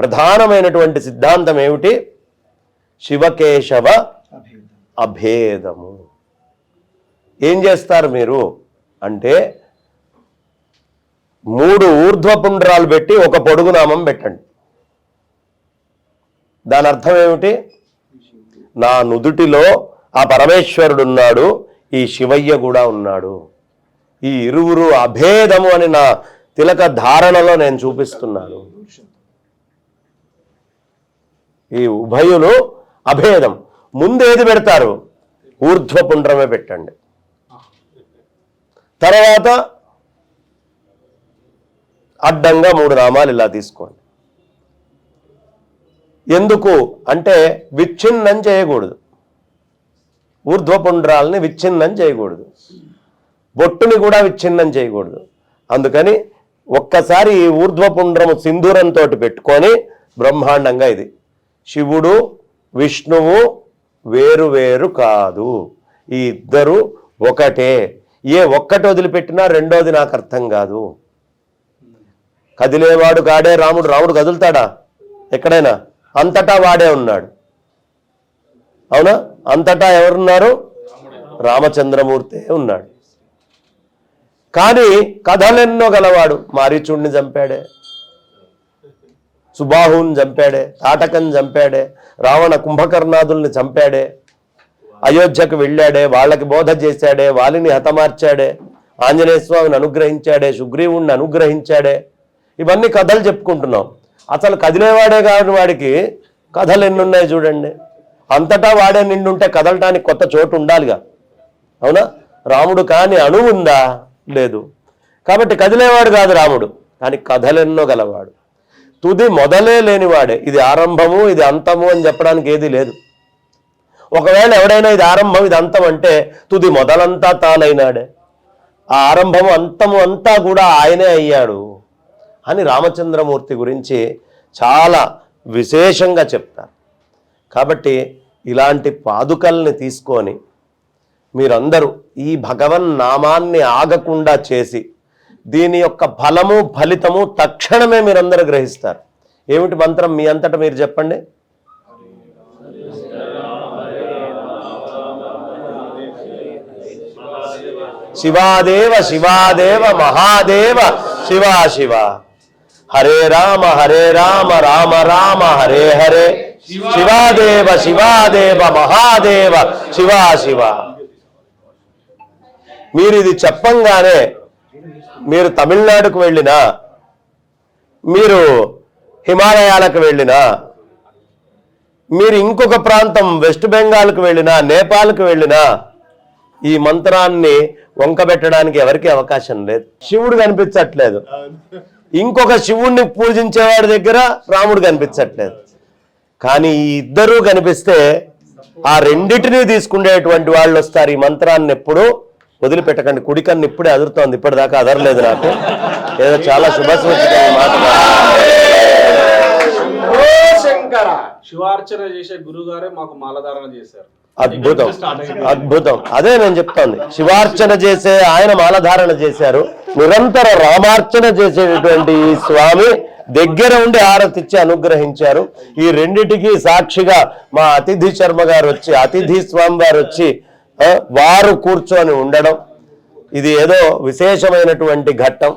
ప్రధానమైనటువంటి సిద్ధాంతం ఏమిటి? శివకేశవ అభేదము. ఏం చేస్తారు మీరు? అంటే మూడు ఊర్ధ్వపుండ్రాలు పెట్టి ఒక పొడుగు నామం పెట్టండి. దాని అర్థం ఏమిటి? నా నుదుటిలో ఆ పరమేశ్వరుడు ఉన్నాడు ఈ శివయ్య కూడా ఉన్నాడు. ఈ ఇరువురు అభేదము అని నా తిలక ధారణలో నేను చూపిస్తున్నాను. ఈ ఉభయులు అభేదం. ముందు ఏది పెడతారు? ఊర్ధ్వపుండ్రమే పెట్టండి. తర్వాత అడ్డంగా మూడు నామాలు ఇలా తీసుకోండి. ఎందుకు? అంటే విచ్ఛిన్నం చేయకూడదు. ఊర్ధ్వపుండ్రాలని విచ్ఛిన్నం చేయకూడదు. బొట్టుని కూడా విచ్ఛిన్నం చేయకూడదు. అందుకని ఒక్కసారి ఈ ఊర్ధ్వపుండ్రము సింధూరంతో పెట్టుకొని బ్రహ్మాండంగా ఇది. శివుడు విష్ణువు వేరు వేరు కాదు. ఈ ఇద్దరు ఒకటే. ఏ ఒక్కటి వదిలిపెట్టినా రెండోది నాకు అర్థం కాదు. కదిలేవాడు కాడే రాముడు రాముడు కదులుతాడా? ఎక్కడైనా. అంతటా వాడే ఉన్నాడు. అవునా? అంతటా ఎవరున్నారు? రామచంద్రమూర్తే ఉన్నాడు. కానీ కథలెన్నో గలవాడు. మారీచుడిని చంపాడే. సుబాహుని చంపాడే తాటకని చంపాడే రావణ కుంభకర్ణాదుల్ని చంపాడే అయోధ్యకు వెళ్ళాడే వాళ్ళకి బోధ చేశాడే వాలిని హతమార్చాడే ఆంజనేయ స్వామిని అనుగ్రహించాడే సుగ్రీవుణ్ణి అనుగ్రహించాడే. ఇవన్నీ కథలు చెప్పుకుంటున్నాం. అసలు కదిలేవాడే కాని వాడికి కథలు ఎన్నున్నాయి చూడండి. అంతటా వాడే నిండుంటే కదలటానికి కొత్త చోటు ఉండాలిగా. అవునా? రాముడు కాని అణువు ఉందా లేదు. కాబట్టి కదిలేవాడు కాదు రాముడు. కానీ కథలెన్నో గలవాడు. తుది మొదలే లేనివాడే. ఇది ఆరంభము ఇది అంతము అని చెప్పడానికి ఏది లేదు. ఒకవేళ ఎవడైనా ఇది ఆరంభం ఇది అంతం అంటే తుది మొదలంతా తానైనాడే ఆ ఆరంభము అంతము అంతా కూడా ఆయనే అయ్యాడు అని రామచంద్రమూర్తి గురించి చాలా విశేషంగా చెప్తారు. కాబట్టి ఇలాంటి పాదుకల్ని తీసుకొని మీరందరూ ఈ భగవన్ నామాన్ని ఆగకుండా చేసి దీని యొక్క ఫలము ఫలితము తక్షణమే మీరందరూ గ్రహిస్తారు. ఏమిటి మంత్రం? మీ అంతటా మీరు చెప్పండి. శివాదేవ శివాదేవ మహాదేవ శివ శివ. హరే రామ హరే రామ రామ రామ హరే హరే. శివాదేవ శివాదేవ మహాదేవ శివా శివ. మీరు ఇది చెప్పంగానే మీరు తమిళనాడుకు వెళ్ళినా మీరు హిమాలయాలకు వెళ్ళినా మీరు ఇంకొక ప్రాంతం వెస్ట్ బెంగాల్కు వెళ్ళినా నేపాల్కి వెళ్ళినా ఈ మంత్రాన్ని వంకబెట్టడానికి ఎవరికి అవకాశం లేదు. శివుడు కనిపించట్లేదు. ఇంకొక శివుణ్ణి పూజించేవాడి దగ్గర రాముడు కనిపించట్లేదు. కానీ ఈ ఇద్దరూ కనిపిస్తే ఆ రెండిటిని తీసుకునేటువంటి వాళ్ళు వస్తారు ఈ మంత్రాన్ని ఎప్పుడు? వదిలిపెట్టకండి. కుడికన్ను ఇప్పుడే అదురుతోంది. ఇప్పటిదాకా అదరలేదు నాకు. ఏదో చాలా శుభసూచకమైన మాట శివార్చన చేసే గురుగారే మాకు మాలధారణ చేశారు. అద్భుతం. అద్భుతం. అదే నేను చెప్తోంది. శివార్చన చేసే ఆయన మాలధారణ చేశారు. నిరంతర రామార్చన చేసేటటువంటి ఈ స్వామి దగ్గర ఉండి హారతిచ్చి అనుగ్రహించారు. ఈ రెండిటికి సాక్షిగా మా అతిథి శర్మ గారు వచ్చి అతిథి స్వామి వారు వచ్చి వారు కూర్చొని ఉండడం. ఇది ఏదో విశేషమైనటువంటి ఘట్టం.